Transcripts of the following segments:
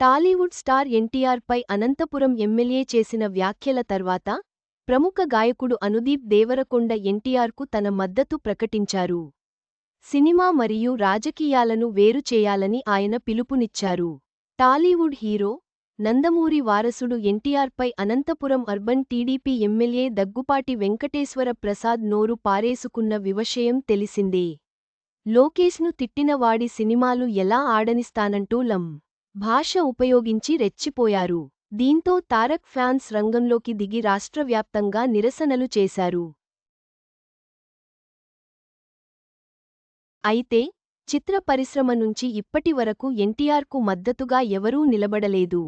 Tollywood star ఎన్టీఆర్పై Anantapuram MLA చేసిన వ్యాఖ్యల తర్వాత ప్రముఖ గాయకుడు అనుదీప్ దేవరకొండ ఎన్టీఆర్కు తన మద్దతు ప్రకటించారు. సినిమా మరియు రాజకీయాలను వేరు చేయాలని ఆయన పిలుపునిచ్చారు. టాలీవుడ్ హీరో నందమూరి వారసుడు ఎన్టీఆర్పై Anantapuram urban TDP MLA Daggupati Venkateswara Prasad నోరు పారేసుకున్న వివషయం తెలిసిందే. లోకేష్ను తిట్టినవాడి సినిమాలు ఎలా ఆడనిస్తానంటూ లం. భాష ఉపయోగించి రెచ్చిపోయారు. దీంతో తారక్ ఫ్యాన్స్ రంగంలోకి దిగి రాష్ట్రవ్యాప్తంగా నిరసనలు చేశారు. అయితే చిత్ర పరిశ్రమ నుంచి ఇప్పటి వరకు ఎన్టీఆర్కు మద్దతుగా ఎవరూ నిలబడలేదు.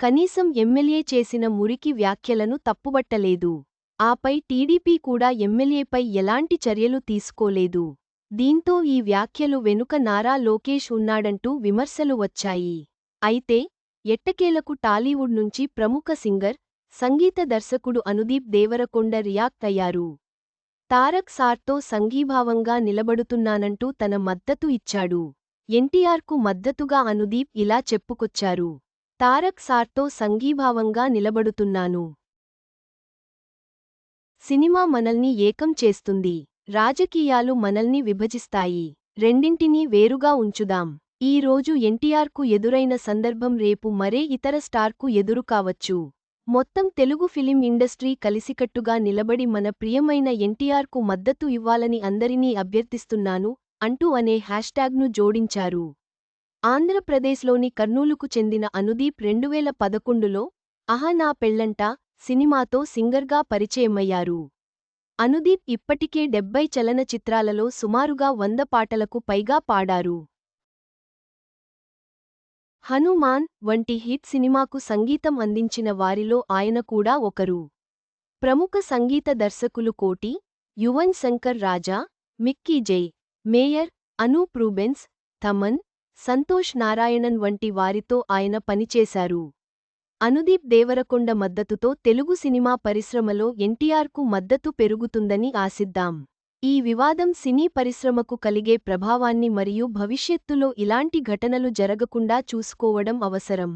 కనీసం ఎమ్మెల్యే చేసిన మురికి వ్యాఖ్యలను తప్పుబట్టలేదు. ఆపై టీడీపీ కూడా ఎమ్మెల్యేపై ఎలాంటి చర్యలు తీసుకోలేదు. దీంతో ఈ వ్యాఖ్యలు వెనుక నారా లోకేష్ ఉన్నాడంటూ విమర్శలు వచ్చాయి. అయితే ఎట్టకేలకు టాలీవుడ్ నుంచి ప్రముఖ సింగర్ సంగీత దర్శకుడు అనుదీప్ దేవరకొండ రియాక్ట్ అయ్యారు. తారక్ సార్తో సంఘీభావంగా నిలబడుతున్నానంటూ తన మద్దతు ఇచ్చాడు. ఎన్టీఆర్కు మద్దతుగా అనుదీప్ ఇలా చెప్పుకొచ్చారు. తారక్ సార్తో సంఘీభావంగా నిలబడుతున్నాను. సినిమా మనల్ని ఏకం చేస్తుంది. రాజకీయాలు మనల్ని విభజిస్తాయి. రెండింటినీ వేరుగా ఉంచుదాం. ఈ రోజు ఎన్టీఆర్కు ఎదురైన సందర్భం రేపు మరే ఇతర స్టార్కు ఎదురు కావచ్చు. మొత్తం తెలుగు ఫిలిం ఇండస్ట్రీ కలిసికట్టుగా నిలబడి మన ప్రియమైన ఎన్టీఆర్కు మద్దతు ఇవ్వాలని అందరినీ అభ్యర్థిస్తున్నాను అంటూ అనే హ్యాష్ట్యాగ్ను జోడించారు. ఆంధ్రప్రదేశ్లోని కర్నూలుకు చెందిన అనుదీప్ రెండువేల పదకొండులో అహనా పెళ్ళంట సినిమాతో సింగర్గా పరిచయమయ్యారు. అనుదీప్ ఇప్పటికే డెబ్బై చలనచిత్రాలలో సుమారుగా వంద పాటలకు పైగా పాడారు. హనుమాన్ వంటి హిట్ సినిమాకు సంగీతం అందించిన వారిలో ఆయన కూడా ఒకరు. ప్రముఖ సంగీత దర్శకులు Koti Yuvan Shankar Raja Mickey J Meyer Anup Rubens Thaman Santhosh Narayanan వంటి వారితో ఆయన పనిచేశారు. అనుదీప్ దేవరకొండ మద్దతుతో తెలుగు సినిమా పరిశ్రమలో ఎన్టీఆర్కు మద్దతు పెరుగుతుందని ఆశిద్దాం. ఈ వివాదం సినీ పరిశ్రమకు కలిగే ప్రభావాన్ని మరియు భవిష్యత్తులో ఇలాంటి ఘటనలు జరగకుండా చూసుకోవడం అవసరం.